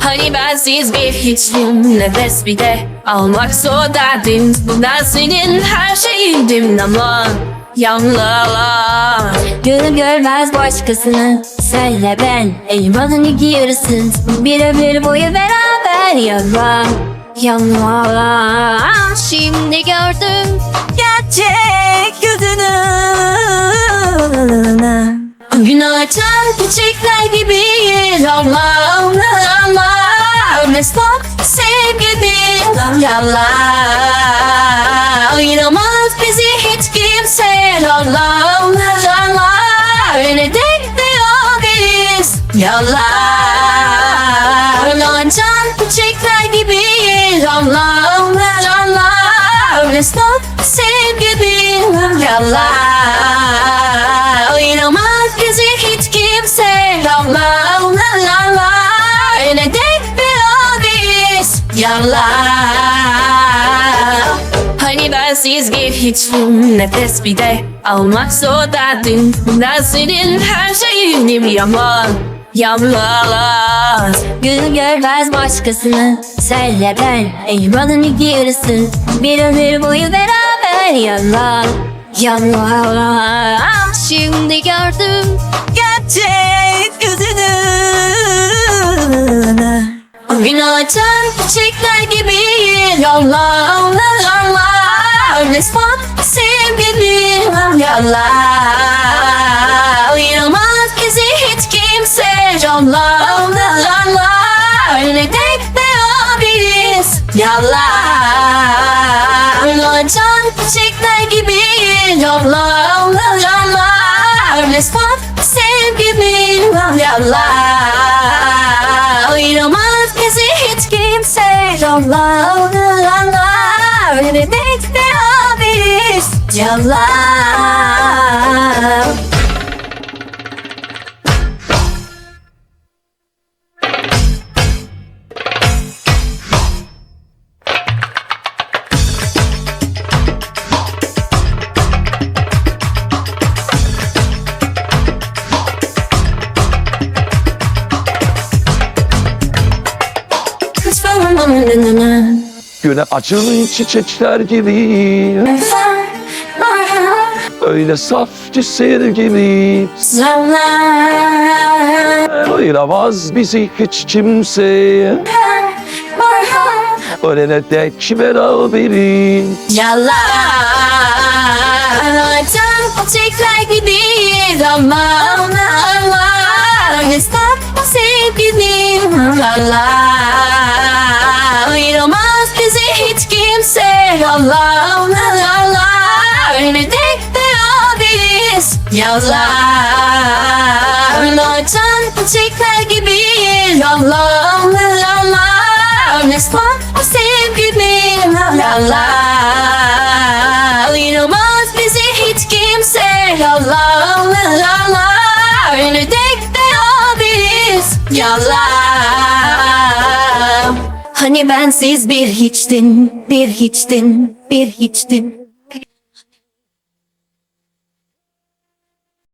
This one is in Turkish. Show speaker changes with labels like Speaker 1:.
Speaker 1: Hani bensiz bir hiçtim nefes bir de Almak zor derdin Ben senin her şeyindim ama Yanlar
Speaker 2: Gönül görmez başkasını. Senle ben elmanın iki yarısın. Bir ömür boyu beraber yalan Yalan Şimdi gördüm gerçek yüzünü.
Speaker 1: Gün açan çiçekler gibi Yalan Mesut sevgili Yalan Ayıramaz bizi hiç kimse Yalan yalan Ne de biz Yalan Açan çiçekler gibi Yalan yalan Mesut sevgili Yalan Yalan Hani bensiz bir hiçim nefes bir Almak zor derdin Ben senin her şeyinim Yalan
Speaker 2: Gönül görmez başkasını Senle ben elmanın iki yarısı. Bir ömür boyu beraber yalan Yalan Şimdi gördüm gerçek
Speaker 1: çiçekler gibi Yalan yalan Mesut sevgilim Yalan Ayıramaz bizi hiç kimse Yalan yalan Ne de biz Yalan Açan çiçekler gibi Yalan yalan Mesut sevgilim Yalan kimse Yalan yalan Ne de biz
Speaker 3: Güne açılın çiçekler gibi. Öyle safçı sevgili Ayıramaz bizi hiç kimse. Ölene dek beraberiz
Speaker 1: Yalan Açan çiçekler gibi. Yalan Hesap sevgilim. Yalan Yalan yalan Ne de beraberiz. Yalan Açan çiçekler gibi Yalan yalan Hesap sevgilim Yalan Ayıramaz bizi hiç kimse. Yalan yalan Ne de beraberiz. Yalan Hani bensiz bir hiçtin, bir hiçtin, bir hiçtin